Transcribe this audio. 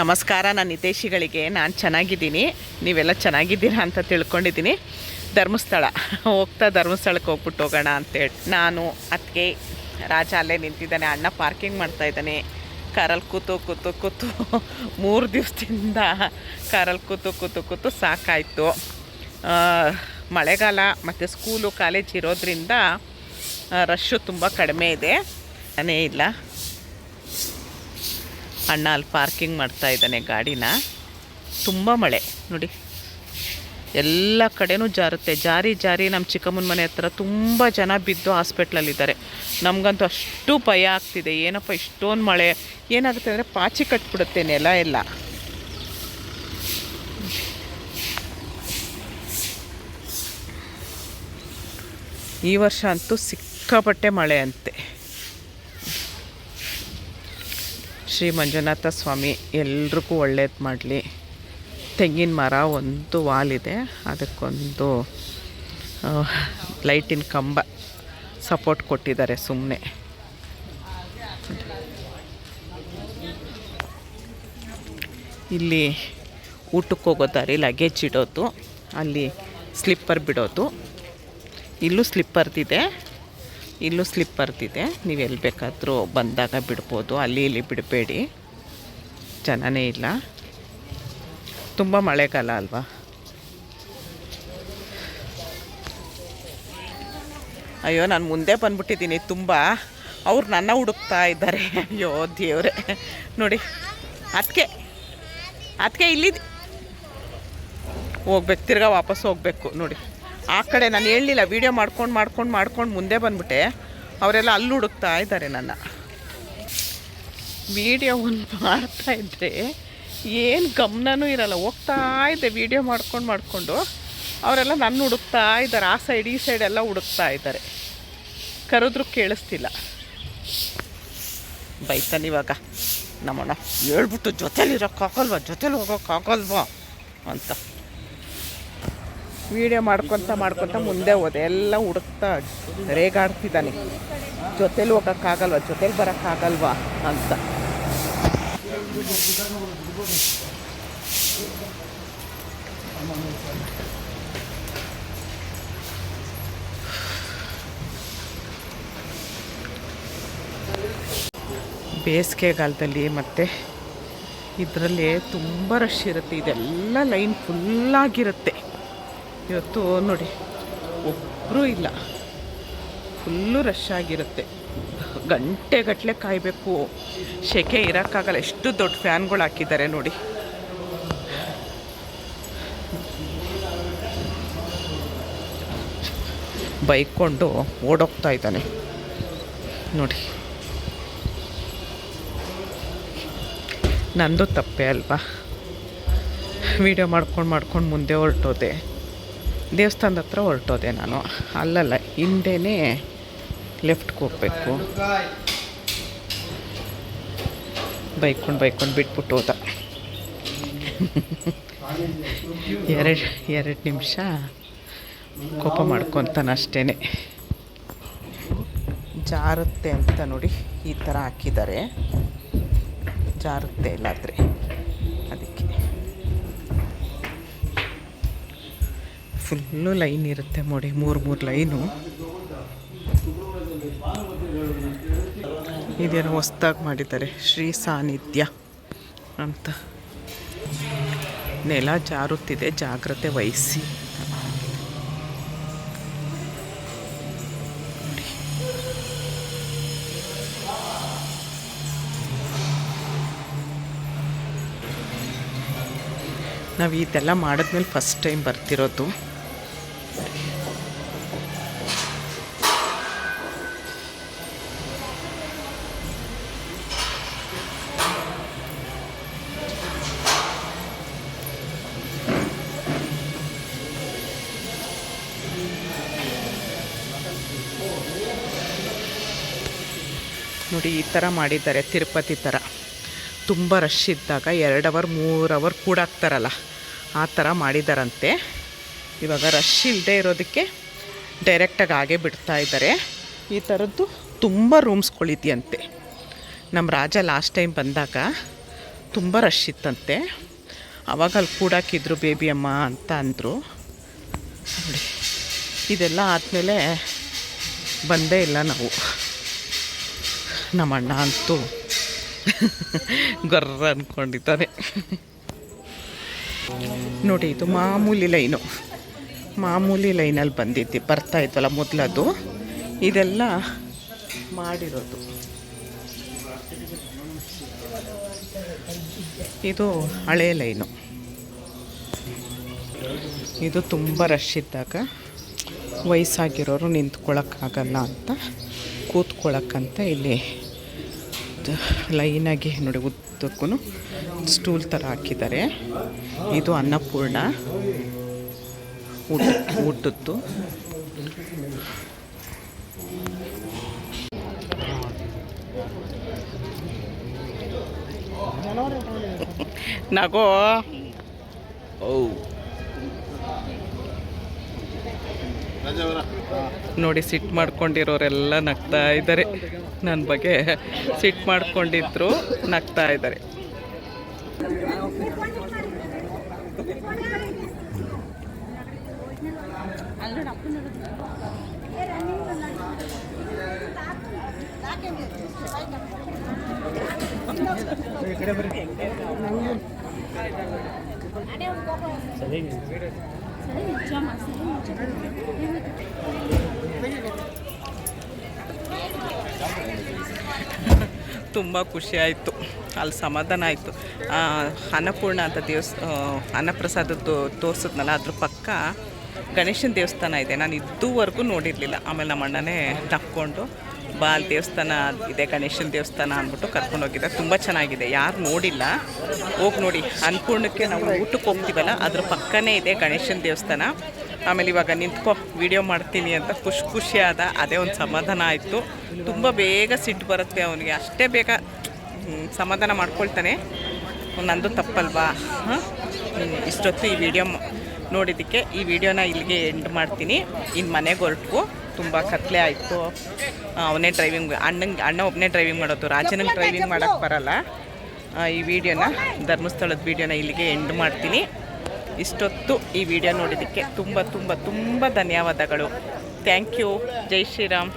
ನಮಸ್ಕಾರ, ನನ್ನ ನಿತೇಶಿಗಳಿಗೆ ನಾನು ಚೆನ್ನಾಗಿದ್ದೀನಿ. ನೀವೆಲ್ಲ ಚೆನ್ನಾಗಿದ್ದೀರಾ ಅಂತ ತಿಳ್ಕೊಂಡಿದ್ದೀನಿ. ಧರ್ಮಸ್ಥಳ. ಹೋಗ್ತಾ ಧರ್ಮಸ್ಥಳಕ್ಕೆ ಹೋಗ್ಬಿಟ್ಟು ಹೋಗೋಣ ಅಂತೇಳಿ ನಾನು ಅದಕ್ಕೆ ರಾಜ ಅಲ್ಲೇ ನಿಂತಿದ್ದಾನೆ. ಅಣ್ಣ ಪಾರ್ಕಿಂಗ್ ಮಾಡ್ತಾ ಇದ್ದಾನೆ. ಕಾರಲ್ಲಿ ಕೂತು ಕೂತು ಕೂತು ಮೂರು ದಿವಸದಿಂದ ಕಾರಲ್ಲಿ ಕೂತು ಕೂತು ಕೂತು ಸಾಕಾಯಿತು. ಮಳೆಗಾಲ ಮತ್ತು ಸ್ಕೂಲು, ಕಾಲೇಜ್ ಇರೋದ್ರಿಂದ ರಶ್ಶು ತುಂಬ ಕಡಿಮೆ ಇದೆ. ನಾನೇ ಇಲ್ಲ. ಅಣ್ಣ ಅಲ್ಲಿ ಪಾರ್ಕಿಂಗ್ ಮಾಡ್ತಾ ಇದ್ದಾನೆ ಗಾಡಿನ. ತುಂಬ ಮಳೆ. ನೋಡಿ. ಎಲ್ಲ ಕಡೆನೂ ಜಾರುತ್ತೆ. ಜಾರಿ ಜಾರಿ ನಮ್ಮ ಚಿಕ್ಕಮ್ಮನ ಮನೆ ಹತ್ರ ತುಂಬ ಜನ ಬಿದ್ದು ಹಾಸ್ಪಿಟ್ಲಲ್ಲಿದ್ದಾರೆ. ನಮಗಂತೂ ಅಷ್ಟು ಭಯ ಆಗ್ತಿದೆ. ಏನಪ್ಪ ಇಷ್ಟೊಂದು ಮಳೆ. ಏನಾಗುತ್ತೆ ಅಂದರೆ ಪಾಚಿ ಕಟ್ಬಿಡುತ್ತೆ ನೆಲ ಎಲ್ಲ. ಈ ವರ್ಷ ಅಂತೂ ಸಿಕ್ಕಾಪಟ್ಟೆ ಮಳೆ ಅಂತೆ. ಶ್ರೀ ಮಂಜುನಾಥ ಸ್ವಾಮಿ ಎಲ್ರಿಗೂ ಒಳ್ಳೇದು ಮಾಡಲಿ. ತೆಂಗಿನ ಮರ ಒಂದು ವಾಲಿದೆ. ಅದಕ್ಕೊಂದು ಲೈಟಿನ ಕಂಬ ಸಪೋರ್ಟ್ ಕೊಟ್ಟಿದ್ದಾರೆ ಸುಮ್ಮನೆ ಇಲ್ಲಿ ಊಟಕ್ಕೆ ಹೋಗೋದಾರಿ ಲಗೇಜ್ ಇಡೋದು. ಅಲ್ಲಿ ಸ್ಲಿಪ್ಪರ್ ಬಿಡೋದು. ಇಲ್ಲೂ ಸ್ಲಿಪ್ಪರ್ದಿದೆ ಇಲ್ಲೂ ಸ್ಲಿಪ್ಪರ್ದಿದೆ ನೀವು ಎಲ್ಲಿ ಬೇಕಾದರೂ ಬಂದಾಗ ಬಿಡ್ಬೋದು. ಅಲ್ಲಿ ಇಲ್ಲಿ ಬಿಡಬೇಡಿ. ಜನನೇ ಇಲ್ಲ. ತುಂಬ ಮಳೆಗಾಲ ಅಲ್ವಾ? ಅಯ್ಯೋ, ನಾನು ಮುಂದೆ ಬಂದ್ಬಿಟ್ಟಿದ್ದೀನಿ ತುಂಬ. ಅವ್ರು ನನ್ನ ಹುಡುಕ್ತಾ ಇದ್ದಾರೆ. ಅಯ್ಯೋ, ದೇವ್ರೆ. ನೋಡಿ ಅದಕ್ಕೆ ಅದಕ್ಕೆ ಇಲ್ಲಿ ಹೋಗ್ಬೇಕು, ತಿರ್ಗಾ ವಾಪಸ್ ಹೋಗಬೇಕು, ನೋಡಿ. ಆ ಕಡೆ ನಾನು ಹೇಳಲಿಲ್ಲ ವೀಡಿಯೋ ಮಾಡ್ಕೊಂಡು ಮಾಡ್ಕೊಂಡು ಮಾಡ್ಕೊಂಡು ಮುಂದೆ ಬಂದ್ಬಿಟ್ಟೆ. ಅವರೆಲ್ಲ ಅಲ್ಲಿ ಹುಡುಕ್ತಾ ಇದ್ದಾರೆ ನನ್ನ. ವೀಡಿಯೋ ಒಂದು ಮಾಡ್ತಾ ಇದ್ದರೆ ಏನು ಗಮನವೂ ಇರಲ್ಲ. ಹೋಗ್ತಾ ಇದ್ದೆ ವೀಡಿಯೋ ಮಾಡ್ಕೊಂಡು ಮಾಡಿಕೊಂಡು. ಅವರೆಲ್ಲ ನನ್ನ ಹುಡುಕ್ತಾ ಇದ್ದಾರೆ, ಆ ಸೈಡ್ ಈ ಸೈಡ್ ಎಲ್ಲ ಹುಡುಕ್ತಾ ಇದ್ದಾರೆ. ಕರೆದ್ರೂ ಕೇಳಿಸ್ತಿಲ್ಲ. ಬೈತಾನೆ ಇವಾಗ. ನಮ್ಮಣ್ಣ ಹೇಳ್ಬಿಟ್ಟು ಜೊತೇಲಿ ಇರೋಕ್ಕಾಗಲ್ವಾ ಜೊತೇಲಿ ಹೋಗೋಕ್ಕಾಗಲ್ವಾ ಅಂತ. ವೀಡಿಯೋ ಮಾಡ್ಕೊತ ಮಾಡ್ಕೊತ ಮುಂದೆ ಹೋದೆ. ಎಲ್ಲ ಹುಡುಕ್ತಾ ರೇಗಾಡ್ತಿದ್ದಾನೆ. ಜೊತೇಲಿ ಹೋಗೋಕ್ಕಾಗಲ್ವ? ಜೊತೇಲಿ ಬರೋಕ್ಕಾಗಲ್ವಾ ಅಂತ. ಬೇಸಿಗೆಗಾಲದಲ್ಲಿ ಮತ್ತು ಇದರಲ್ಲಿ ತುಂಬ ರಶ್ ಇರುತ್ತೆ. ಇದೆಲ್ಲ ಲೈನ್ ಫುಲ್ಲಾಗಿರುತ್ತೆ ಇವತ್ತು ನೋಡಿ ಒಬ್ಬರೂ ಇಲ್ಲ. ಫುಲ್ಲು ರಶ್ ಆಗಿರುತ್ತೆ. ಗಂಟೆಗಟ್ಟಲೆ ಕಾಯಬೇಕು. ಸೆಕೆ ಇರೋಕ್ಕಾಗಲ್ಲ. ಎಷ್ಟು ದೊಡ್ಡ ಫ್ಯಾನ್ಗಳು ಹಾಕಿದ್ದಾರೆ ನೋಡಿ. ಬೈಕೊಂಡು ಓಡೋಗ್ತಾ ಇದ್ದಾನೆ. ನೋಡಿ. ನಂದು ತಪ್ಪೆ ಅಲ್ವಾ? ವಿಡಿಯೋ ಮಾಡ್ಕೊಂಡು ಮಾಡ್ಕೊಂಡು ಮುಂದೆ ಹೊರಟೋದೆ. ದೇವಸ್ಥಾನದ ಹತ್ರ ಹೊರಟೋದೆ ನಾನು. ಅಲ್ಲಲ್ಲ, ಹಿಂದೆನೇ ಲೆಫ್ಟ್ಗೆ ಹೋಗ್ಬೇಕು ಬೈಕೊಂಡು ಬೈಕೊಂಡು ಬಿಟ್ಬಿಟ್ಟು ಹೋದ. ಎರಡು ಎರಡು ನಿಮಿಷ ಕೋಪ ಮಾಡ್ಕೊತಾನಷ್ಟೇ ಜಾರುತ್ತೆ ಅಂತ ನೋಡಿ ಈ ಥರ ಹಾಕಿದ್ದಾರೆ. ಜಾರುತ್ತೆ ಇಲ್ಲಾದರೆ ಫುಲ್ಲು ಲೈನ್ ಇರುತ್ತೆ ನೋಡಿ, ಮೂರು ಮೂರು ಲೈನು. ಇದೇನೋ ಹೊಸ್ದಾಗಿ ಮಾಡಿದ್ದಾರೆ, ಶ್ರೀ ಸಾನ್ನಿಧ್ಯ ಅಂತ. ನೆಲ ಜಾರುತ್ತಿದೆ, ಜಾಗ್ರತೆ ವಹಿಸಿ. ನಾವು ಇದೆಲ್ಲ ಮಾಡಿದ್ಮೇಲೆ ಫಸ್ಟ್ ಟೈಮ್ ಬರ್ತಿರೋದು. ನೋಡಿ ಈ ಥರ ಮಾಡಿದ್ದಾರೆ, ತಿರುಪತಿ ಥರ. ತುಂಬ ರಶ್ ಇದ್ದಾಗ ಎರಡು ಅವರ್ ಮೂರು ಅವರ್ ಕೂಡಾಕ್ತಾರಲ್ಲ ಆ ಥರ ಮಾಡಿದಾರಂತೆ. ಇವಾಗ ರಶ್ ಇಲ್ಲದೆ ಇರೋದಕ್ಕೆ ಡೈರೆಕ್ಟಾಗಿ ಹಾಗೆ ಬಿಡ್ತಾ ಇದ್ದಾರೆ. ಈ ಥರದ್ದು ತುಂಬ ರೂಮ್ಸ್ಗಳಿದೆಯಂತೆ ನಮ್ಮ ರಾಜ ಲಾಸ್ಟ್ ಟೈಮ್ ಬಂದಾಗ ತುಂಬ ರಶ್ ಇತ್ತಂತೆ. ಅವಾಗ ಅಲ್ಲಿ ಕೂಡಾಕಿದ್ರು ಬೇಬಿ ಅಮ್ಮ ಅಂತ ಅಂದರು. ನೋಡಿ, ಇದೆಲ್ಲ ಆದಮೇಲೆ ಬಂದೇ ಇಲ್ಲ ನಾವು. ನಮ್ಮ ಅಣ್ಣ ಅಂತೂ ಗೊರ್ರ ಅಂದ್ಕೊಂಡಿದ್ದಾರೆ ನೋಡಿ, ಇದು ಮಾಮೂಲಿ ಲೈನು. ಮಾಮೂಲಿ ಲೈನಲ್ಲಿ ಬಂದಿದ್ದೆ. ಬರ್ತಾ ಇತ್ತಲ್ಲ ಮೊದಲದು. ಇದೆಲ್ಲ ಮಾಡಿರೋದು. ಇದು ಹಳೆ ಲೈನು. ಇದು ತುಂಬ ರಶ್ ಇದ್ದಾಗ ವಯಸ್ಸಾಗಿರೋರು ನಿಂತ್ಕೊಳ್ಳೋಕ್ಕಾಗಲ್ಲ ಅಂತ ಕೂತ್ಕೊಳ್ಳೋಕ್ಕಂತ ಇಲ್ಲಿ ಲೈನಾಗಿ ನೋಡಿ ಉದ್ದಕ್ಕೂ ಸ್ಟೂಲ್ ಥರ ಹಾಕಿದ್ದಾರೆ. ಇದು ಅನ್ನಪೂರ್ಣ ಊಟ, ಊಟದ್ದು. ನಗೋ. ನೋಡಿ ಸಿಟ್ಟು ಮಾಡ್ಕೊಂಡಿರೋರೆಲ್ಲ ನಗ್ತಾ ಇದ್ದಾರೆ. ನನ್ನ ಬಗ್ಗೆ ಸಿಟ್ಟು ಮಾಡ್ಕೊಂಡಿದ್ರು ನಗ್ತಾ ಇದ್ದಾರೆ. ತುಂಬ ಖುಷಿ ಆಯಿತು. ಅಲ್ಲಿ ಸಮಾಧಾನ ಆಯಿತು. ಅನ್ನಪೂರ್ಣ ಅಂತ ದೇವಸ್ ಅನ್ನಪ್ರಸಾದ ಅನ್ನಪ್ರಸಾದದ್ದು ತೋರಿಸಿದ್ನಲ್ಲ, ಅದ್ರ ಪಕ್ಕ ಗಣೇಶನ ದೇವಸ್ಥಾನ ಇದೆ. ನಾನು ಇದುವರೆಗೂ ನೋಡಿರಲಿಲ್ಲ. ಆಮೇಲೆ ನಮ್ಮ ಅಣ್ಣನೇ ನಕ್ಕೊಂಡು ಬಾ ಅಲ್ಲಿ ದೇವಸ್ಥಾನ, ಇದೆ ಗಣೇಶನ ದೇವಸ್ಥಾನ ಅಂದ್ಬಿಟ್ಟು ಕರ್ಕೊಂಡು ಹೋಗಿದ್ದೆ ತುಂಬ ಚೆನ್ನಾಗಿದೆ. ಯಾರು ನೋಡಿಲ್ಲ, ಹೋಗಿ ನೋಡಿ. ಅನ್ನಪೂರ್ಣಕ್ಕೆ ನಾವು ಊಟಕ್ಕೆ ಹೋಗ್ತೀವಲ್ಲ, ಅದ್ರ ಪಕ್ಕನೇ ಇದೆ ಗಣೇಶನ ದೇವಸ್ಥಾನ. ಆಮೇಲೆ ಇವಾಗ ನಿಂತ್ಕೊ ವಿಡಿಯೋ ಮಾಡ್ತೀನಿ ಅಂತ ಖುಷಿ ಖುಷಿಯಾದ ಅದೇ ಒಂದು ಸಮಾಧಾನ ಆಯಿತು. ತುಂಬ ಬೇಗ ಸಿಟ್ಟು ಬರುತ್ತೆ ಅವನಿಗೆ. ಅಷ್ಟೇ ಬೇಗ ಸಮಾಧಾನ ಮಾಡ್ಕೊಳ್ತಾನೆ. ನಂದು ತಪ್ಪಲ್ವಾ? ಹಾಂ? ಇಷ್ಟೊತ್ತು ಈ ವಿಡಿಯೋ ನೋಡಿದ್ದಕ್ಕೆ ಈ ವಿಡಿಯೋನ ಇಲ್ಲಿಗೆ ಎಂಡ್ ಮಾಡ್ತೀನಿ. ಇನ್ನು ಮನೆಗೆ ಹೊರಟು ತುಂಬ ಕತ್ಲೆ ಆಯಿತು. ಅವನೇ ಡ್ರೈವಿಂಗ್ ಅಣ್ಣಂಗೆ ಅಣ್ಣ ಒಬ್ಬನೇ ಡ್ರೈವಿಂಗ್ ಮಾಡೋದು. ರಾಜನಿಗೆ ಡ್ರೈವಿಂಗ್ ಮಾಡೋಕ್ಕೆ ಬರಲ್ಲ. ಈ ವಿಡಿಯೋನ ಧರ್ಮಸ್ಥಳದ ವಿಡಿಯೋನ ಇಲ್ಲಿಗೆ ಎಂಡ್ ಮಾಡ್ತೀನಿ. ಇಷ್ಟೊತ್ತು ಈ ವಿಡಿಯೋ ನೋಡಿದ್ದಕ್ಕೆ ತುಂಬ ತುಂಬ ತುಂಬ ಧನ್ಯವಾದಗಳು. Thank you Jai Shriram.